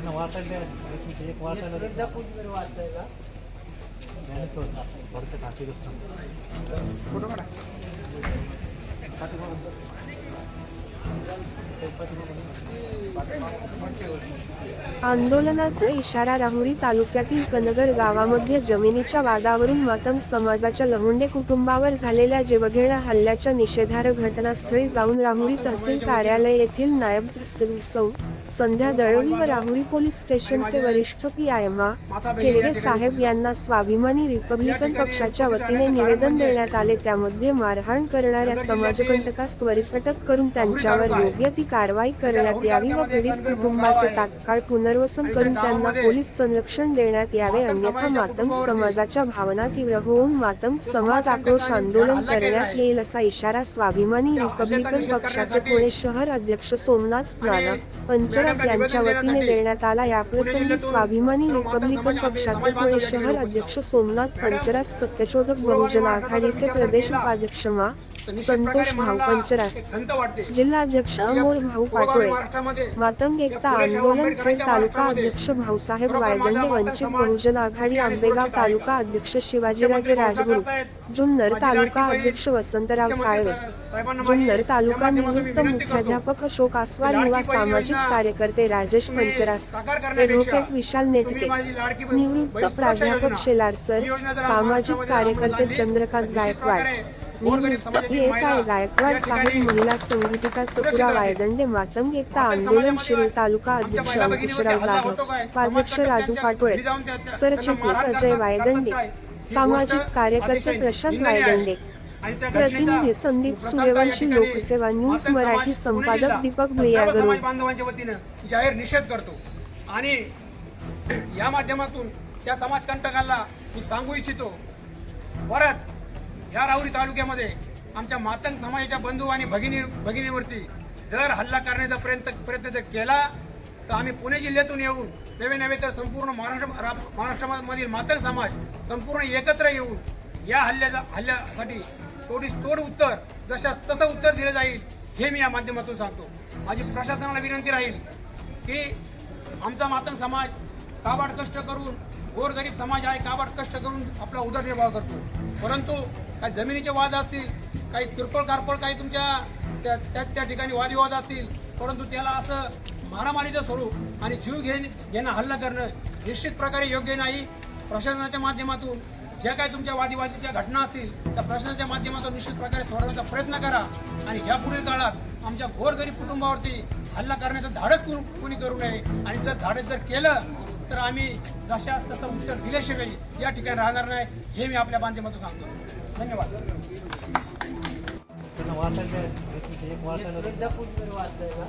त्यांना वाचायला द्या. एक वाचायला द्या. आंदोलनाचा इशारा राहुरी तालुक्यातील कनगर गावामध्ये जमिनीच्या वादावरून मातंग समाजाच्या लहुंडे कुटुंबावर झालेल्या जीवघेण्या हल्ल्याच्या निषेधार्ह घटनास्थळी जाऊन राहुरी तहसील कार्यालय येथील नायब तहसील सौ संध्या दळवी व राहुरी पोलीस स्टेशनचे वरिष्ठ पी आय मा केळगे साहेब यांना स्वाभिमानी रिपब्लिकन पक्षाच्या वतीने निवेदन देण्यात आले. त्यामध्ये मारहाण करणाऱ्या समाजकंटकास त्वरित अटक करून त्यांच्यावर योग्य ती कारवाई करण्यात यावी व पीडित कुटुंबाचे तात्काळ पुनर्वसन करून त्यांना पोलीस संरक्षण देण्यात यावे. अन्यथा मातंग समाजाच्या भावना तीव्र होऊन मातंग समाज आक्रोश आंदोलन करण्यात येईल असा इशारा स्वाभिमानी रिपब्लिकन पक्षाचे पुणे शहर अध्यक्ष सोमनाथ राणा पंचरस यांच्या वतीने देण्यात आला. याप्रसंगी स्वाभिमानी रिपब्लिकन पक्षाचे पुणे शहर अध्यक्ष सोमनाथ पंचरास सत्यशोधक बहुजन आघाडीचे प्रदेश उपाध्यक्ष मा. संतोष भाऊ पंचरास जिल्हाध्यक्ष अमोल भाऊ पाटोळे मातंग एकता आंदोलन खेड तालुका अध्यक्ष भाऊसाहेब वायदंडे वंचित बहुजन आघाडी आंबेगाव तालुका अध्यक्ष शिवाजीराजे राजगुरू जुन्नर तालुका अध्यक्ष वसंतराव साळवे जुन्नर तालुका निवृत्त मुख्याध्यापक अशोक आस्वाल युवा सामाजिक कार्यकर्ते राजेश पंचरास ॲडव्होकेट विशाल नेटके निवृत्त प्राध्यापक शेलार सर सामाजिक कार्यकर्ते चंद्रकांत गायकवाड. गायकवाड साहेब महिला संघटिका वायदंडे एकता आंदोलन तालुका अध्यक्ष अंकुशराव जाधव उपाध्यक्ष राजू पाटोळे सरचिटणीस अजय वायदंडे सामाजिक कार्यकर्ते प्रशांत वायदंडे. प्रतिनिधी संदीप सूर्यवंशी लोकसेवा न्यूज मराठी संपादक दीपक भैयागरू. समाज बांधवांच्या वतीनं जाहीर निषेध करतो. आणि या माध्यमातून त्या मी सांगू इच्छितो परत या राहुरी तालुक्यामध्ये आमच्या मातंग समाजाच्या बंधू आणि भगिनी भगिनीवरती जर हल्ला करण्याचा प्रयत्न प्रयत्न जर केला तर आम्ही पुणे जिल्ह्यातून येऊन नव्हे नव्हे तर संपूर्ण महाराष्ट्र रा- महाराष्ट्रामधील मातंग समाज संपूर्ण एकत्र येऊन या हल्ल्याचा हल्ल्यासाठी तोडीस तोड उत्तर जशा तसं उत्तर दिलं जाईल हे मी या माध्यमातून सांगतो. माझी प्रशासनाला विनंती राहील की आमचा मातंग समाज काबाड कष्ट करून गोरगरीब समाज आहे काबाड कष्ट करून आपला उदरनिर्वाह करतो परंतु काही जमिनीचे वाद असतील काही किरकोळ कारकोळ काही तुमच्या त्या त्या त्या ठिकाणी वादविवाद असतील परंतु त्याला असं मारामारीचं स्वरूप आणि जीव घेण घेणं हल्ला करणं निश्चित प्रकारे योग्य नाही. प्रशासनाच्या माध्यमातून ज्या काही तुमच्या वादीवादीच्या घटना असतील त्या प्रशासनाच्या माध्यमातून निश्चित प्रकारे सोडवण्याचा प्रयत्न करा आणि यापुढील काळात आमच्या गोरगरीब कुटुंबावरती हल्ला करण्याचं धाडस कोणी करू नये. आणि जर धाडस जर केलं तर आम्ही जशास तसं उत्तर दिल्याशिवाय या ठिकाणी राहणार नाही हे मी आपल्या माध्यमातून सांगतो. धन्यवाद. वाचायला